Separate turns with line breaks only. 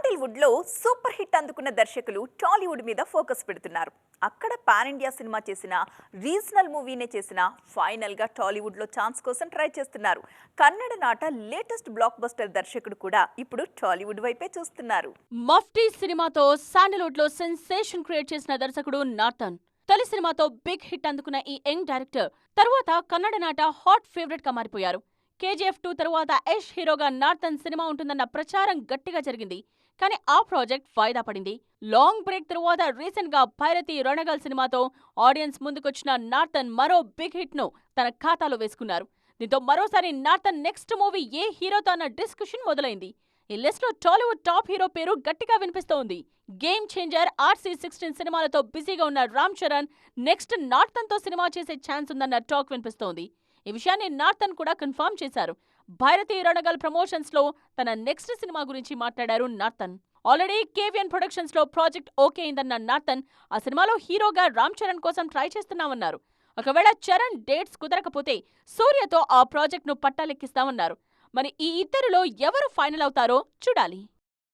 శాండిల్వుడ్లో super hit అందుకున్న దర్శకులు టాలీవుడ్ మీద ఫోకస్ పెడుతున్నారు. అక్కడ పాన్ ఇండియా సినిమా చేసిన రీజనల్ మూవీనే చేసిన ఫైనల్గా టాలీవుడ్లో ఛాన్స్ కోసం ట్రై చేస్తున్నారు. కన్నడ నాట లేటెస్ట్ బ్లాక్ బస్టర్ దర్శకుడు కూడా ఇప్పుడు టాలీవుడ్ వైపే చూస్తున్నారు.
మఫ్టీ సినిమాతో శాండల్వుడ్లో సెన్సేషన్ క్రియేట్ చేసిన దర్శకుడు నాథన్ తొలి సినిమాతో బిగ్ హిట్ అందుకున్న ఈ యంగ్ డైరెక్టర్ తరువాత కన్నడ నాట హాట్ ఫేవరెట్గా మారిపోయారు. కేజీఎఫ్ టూ తరువాత యష్ హీరోగా నార్థన్ సినిమా ఉంటుందన్న ప్రచారం గట్టిగా జరిగింది. కానీ ఆ ప్రాజెక్ట్ వాయిదా పడింది. లాంగ్ బ్రేక్ తరువాత రీసెంట్గా భైరతి రణగల్ సినిమాతో ఆడియన్స్ ముందుకొచ్చిన నార్థన్ మరో బిగ్ హిట్ను తన ఖాతాలో వేసుకున్నారు. దీంతో మరోసారి నార్థన్ నెక్స్ట్ మూవీ ఏ హీరోతో అన్న డిస్కషన్ మొదలైంది. ఈ లిస్ట్లో టాలీవుడ్ టాప్ హీరో పేరు గట్టిగా వినిపిస్తోంది. గేమ్ చేంజర్ ఆర్సీ సిక్స్టీన్ సినిమాలతో బిజీగా ఉన్న రామ్ చరణ్ నెక్స్ట్ నార్థన్తో సినిమా చేసే ఛాన్స్ ఉందన్న టాక్ వినిపిస్తోంది. ఈ విషయాన్ని నార్థన్ కూడా కన్ఫర్మ్ చేశారు. భారతీ రణగల్ ప్రమోషన్స్లో తన నెక్స్ట్ సినిమా గురించి మాట్లాడారు నార్థన్. ఆల్రెడీ కేవియన్ ప్రొడక్షన్స్లో ప్రాజెక్ట్ ఓకే అయిందన్న నార్థన్ ఆ సినిమాలో హీరోగా రామ్ చరణ్ కోసం ట్రై చేస్తున్నామన్నారు. ఒకవేళ చరణ్ డేట్స్ కుదరకపోతే సూర్యతో ఆ ప్రాజెక్ట్ను పట్టాలెక్కిస్తామన్నారు. మరి ఈ ఇద్దరిలో ఎవరు ఫైనల్ అవుతారో చూడాలి.